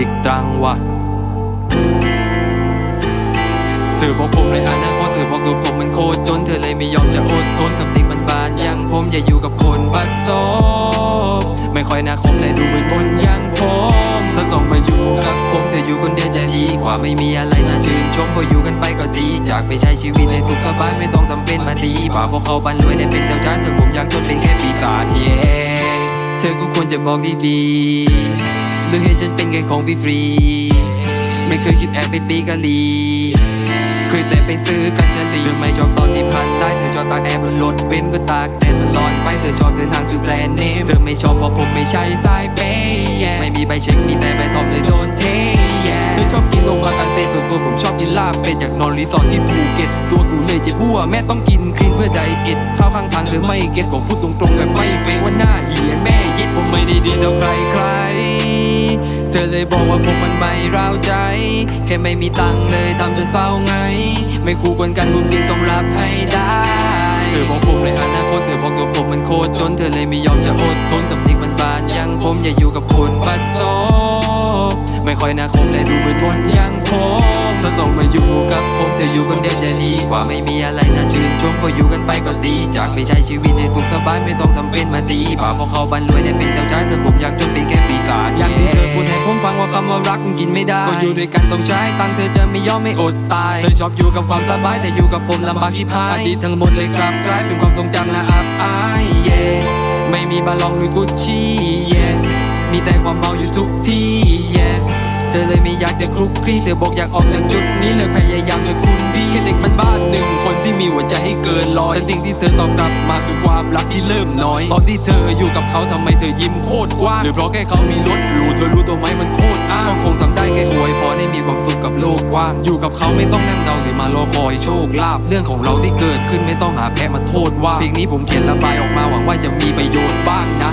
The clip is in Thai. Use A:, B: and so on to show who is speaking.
A: เด็กตรังว่ะเธอบอกผมในอนาคตเธอบอกตัวผมมันโคตรจน เธอเลยไม่ยอมจะอดทนกับเด็กมันบานอย่างผมอย่าอยู่กับคนบัดซบไม่ค่อยน่าคมและดูมืดมนอย่างผมเธอต้องมาอยู่กับผมเธออยู่คนเดียวจะดีกว่าไม่มีอะไรน่าชื่นชมพออยู่กันไปก็ดีจากไปใช้ชีวิตในทุกสบายไม่ต้องทำเป็นมาตีป่าพวกเขาบันรวยได้เป็นเจ้าชายแต่ผมอยากจนเป็นแค่ปีศาจเย่เธอก็ควรจะบอกดีๆ หรือเห็นฉันเป็นแค่ของฟรีๆไม่เคยคิดแอบไปปีกะลี เคยแต่ไปซื้อกันชาลีเธอไม่ชอบตอนที่พันได้เธอชอบตากแอร์บนรถเป็นเพื่อตากแดดมันร้อนไปเธอชอบเดินทางซื้อแบรนด์เนมเธอไม่ชอบเพราะผมไม่ใช่สายเปย์ไม่มีใบเช็คมีแต่ใบทอมเลยโดนเทย่เธอชอบกินโอมากันเซส่วนตัวผมชอบกินลาบเป็ดอยากนอนรีสอร์ทที่ภูเก็ตตัวกูเลยเจ็บหัวแม่ต้องกินคลีนเพื่อไดเก็ตข้าวข้างทางเธอไม่เก็ตก็พูดตรงๆแบบไม่เฟกว่าหน้าเหียแม่ย็ดผมไม่ได้ดีเท่าใครใคร เลยบอกว่าผมมันไม่ร้าวใจ แค่ไม่มีตังค์เลยทำเธอเศร้าไง ไม่คู่ควรกันผมจริงต้องรับให้ได้เธอบอกผมในอนาคตเธอบอกตัวผมมันโคตรจนเธอเลยไม่ยอมจะอดทนกับเด็กมันบานย่างผมอย่าอยู่กับคนบัดซบไม่ค่อยน่าคมและดูมืดมนย่างผมเธอต้องมาอยู่กับผมเธออยู่คนเดียวจะดีกว่าไม่มีอะไรน่าชื่นชมพออยู่กันไปก็ดีจากไม่ใช้ชีวิตในทุกสบายไม่ต้องทำเป็นมาดีป่าพอเขาบันรวยได้เป็นเจ้าชายแต่ผมอยากจน คำว่ารักคงกินไม่ได้ ก็อยู่ด้วยกันต้องใช้ตังเธอจะไม่ยอมไม่อดตาย เธอชอบอยู่กับความสบายแต่อยู่กับผมลำบากชิบหายอดีตทั้งหมดเลยกลับกลายเป็นความทรงจำน่าอับอาย เย่ไม่มีบาลองหรือกุชชี่ เย่มีแต่ความเมาอยู่ทุก เลยไม่อคลุกคลีเธอบอกอยากออกจากจุดนี้เลยพยายามเลยคุณพี่แค่เด็กมันบ้านหนึ่งคนที่มีหัวใจให้เกินร้อยแต่สิ่งที่เธอตอบกลับมาคือความรักที่เริ่มน้อย ตอนที่เธออยู่กับเขาทำไมเธอยิ้มโคตรกว้างหรือเพราะแค่เขามีรถหรูเธอรู้ตัวไหมมันโคตรอ้างคงทำได้แค่อวยพรให้มีความสุขกับโลกกว้างอยู่กับเขาไม่ต้องนั่งเดาหรือมารอคอยโชคลาภเรื่องของเราที่เกิดขึ้นไม่ต้องหาแพ้มาโทษว่าเพลงนี้ผมเขียนระบายออกมาหวังว่าจะมีประโยชน์บ้างนะ